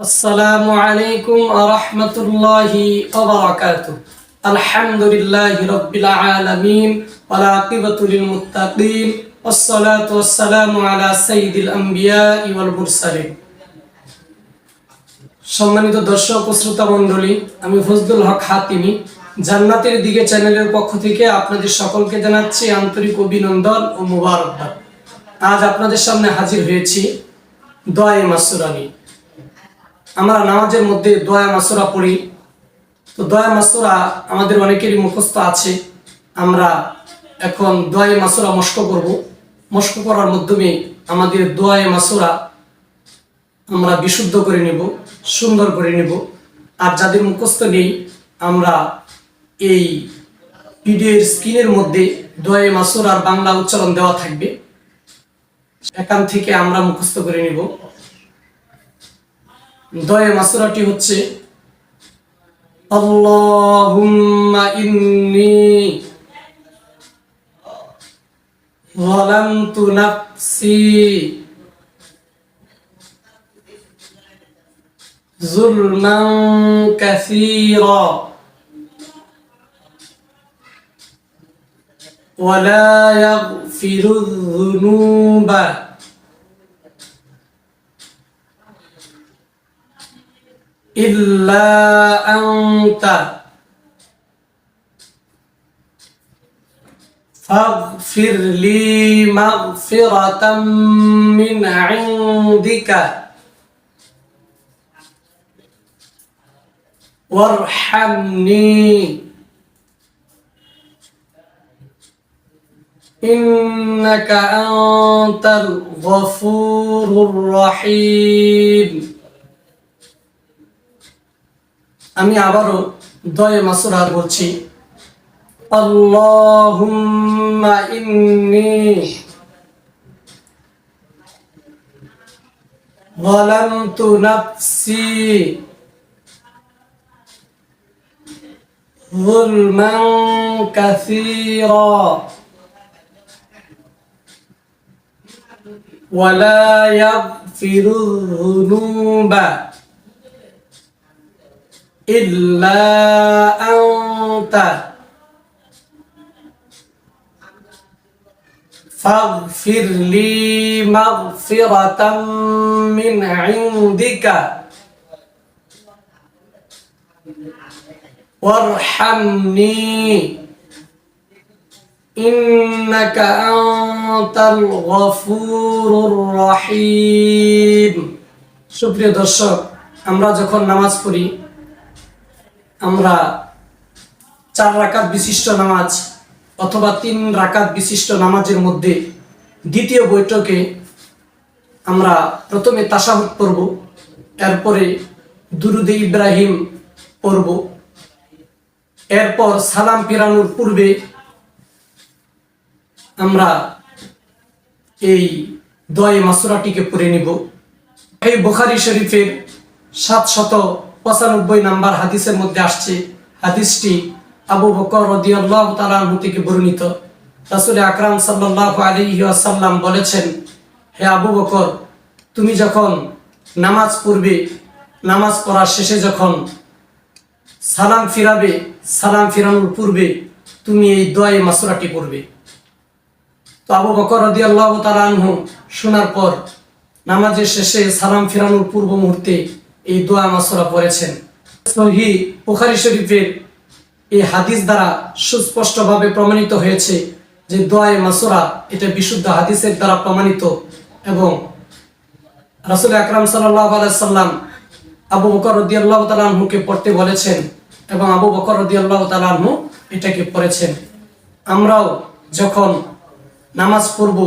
السلام عليكم ورحمة الله وبركاته الحمد لله رب العالمين والعاقبة للمتقين والصلاة والسلام على سيد الأنبياء والمرسلين সম্মানিত দর্শক ও শ্রোতা মণ্ডলী আমি ফজলুল হক হাতিমি জান্নাতের দিকে চ্যানেলের পক্ষ থেকে আপনাদের সকলকে জানাচ্ছি আন্তরিক অভিনন্দন ও মুবারকবাদ আজ আপনাদের সামনে হাজির হয়েছি দয়ে মাসুরানি আমরা নামাজের মধ্যে দয়া মাসুরা পড়ি। তো দয়া মাসুরা আমাদের অনেকেরই মুখস্থ আছে। আমরা এখন দয়ে মাসুরা মস্ক করব। মস্ক করার মাধ্যমে আমাদের দোয়ায়ে মাসুরা আমরা বিশুদ্ধ করে নেব, সুন্দর করে নেব। আর যাদের মুখস্থ নেই, আমরা এই ভিডিওর স্ক্রিনের মধ্যে দোয়ে মাসুর আর বাংলা উচ্চারণ দেওয়া থাকবে। এখান থেকে আমরা মুখস্থ করে নেব। দয়ে মাসুরাটি হচ্ছে আল্লাহুম্মা ইন্নি ظلمت نفسي ظلما كثيرا ولا يغفر الذنوب إلا أنت. فاغفر لي مغفرة من عندك. وارحمني. إنك أنت الغفور الرحيم. আমি আবারও দয়ে মাসুরার বলছি আল্লাহুম্মা ইন্নি ظلمت نفسي ظلما كثيرا ولا يغفر الذنوب إلا أنت فاغفر لي مغفرة من عندك وارحمني إنك أنت الغفور الرحيم সুপ্রিয় দর্শক আমরা যখন নামাজ পড়ি আমরা চার রাকাত বিশিষ্ট নামাজ অথবা তিন রাকাত বিশিষ্ট নামাজের মধ্যে দ্বিতীয় বৈঠকে আমরা প্রথমে তাসাহুদ পড়ব, এরপরে দুরুদে ইব্রাহিম পড়ব, এরপর সালাম ফেরানোর পূর্বে আমরা এই দয়ে মাসুরাটিকে পড়ে নিব। এই বোখারি শরীফের সাতশত পঁচানব্বই নাম্বার হাদিসের মধ্যে আসছে, হাদিসটি আবু বকর রদিয়াল্লাহ তালাহু থেকে বর্ণিত। রাসুল আকরাম সাল্লাহ আলী আসাল্লাম বলেছেন, হে আবু বকর, তুমি যখন নামাজ পড়বে, নামাজ পড়ার শেষে যখন সালাম ফিরাবে, সালাম ফিরানোর পূর্বে তুমি এই দয়ে মাসুরাটি পড়বে। তো আবু বকর রদি আল্লাহ তালাহ শোনার পর, নামাজের শেষে সালাম ফিরানোর পূর্ব মুহূর্তে এই দোয়া মাসুরা পড়েছেন। সহি বুখারি শরীফের এই হাদিস দ্বারা সুস্পষ্টভাবে প্রমাণিত হয়েছে যে দোয়ায়ে মাসুরা এটা বিশুদ্ধ হাদিসের দ্বারা প্রমাণিত এবং রাসুল আকরাম আলাইসাল্লাম আবু বকর রদি তালাহুকে পড়তে বলেছেন এবং আবু বকর রদি তালাহু এটাকে পড়েছেন। আমরাও যখন নামাজ পড়ব,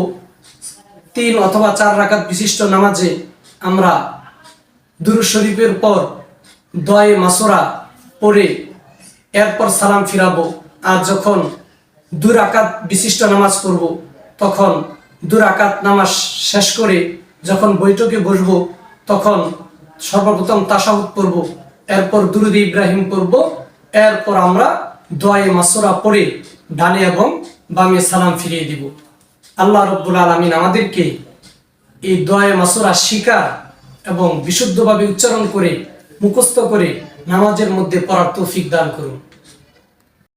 তিন অথবা চার রাকাত বিশিষ্ট নামাজে আমরা দুরু শরীফের পর দয়ে মাসোরা পড়ে এরপর সালাম ফিরাবো। আর যখন দু রাকাত বিশিষ্ট নামাজ পড়ব, তখন দু রাকাত নামাজ শেষ করে যখন বৈঠকে বসবো, তখন সর্বপ্রথম তাসাহুদ পড়ব, এরপর দুরুদ ইব্রাহিম পড়ব, এরপর আমরা দয়ে মাসোরা পড়ে ডানে এবং বামে সালাম ফিরিয়ে দিব। আল্লাহ রব্বুল আলমিন আমাদেরকে এই দয়ে মাসুরা শিকার এবং বিশুদ্ধভাবে উচ্চারণ করে মুখস্থ করে নামাজের মধ্যে পড়ার তৌফিক দান করুন।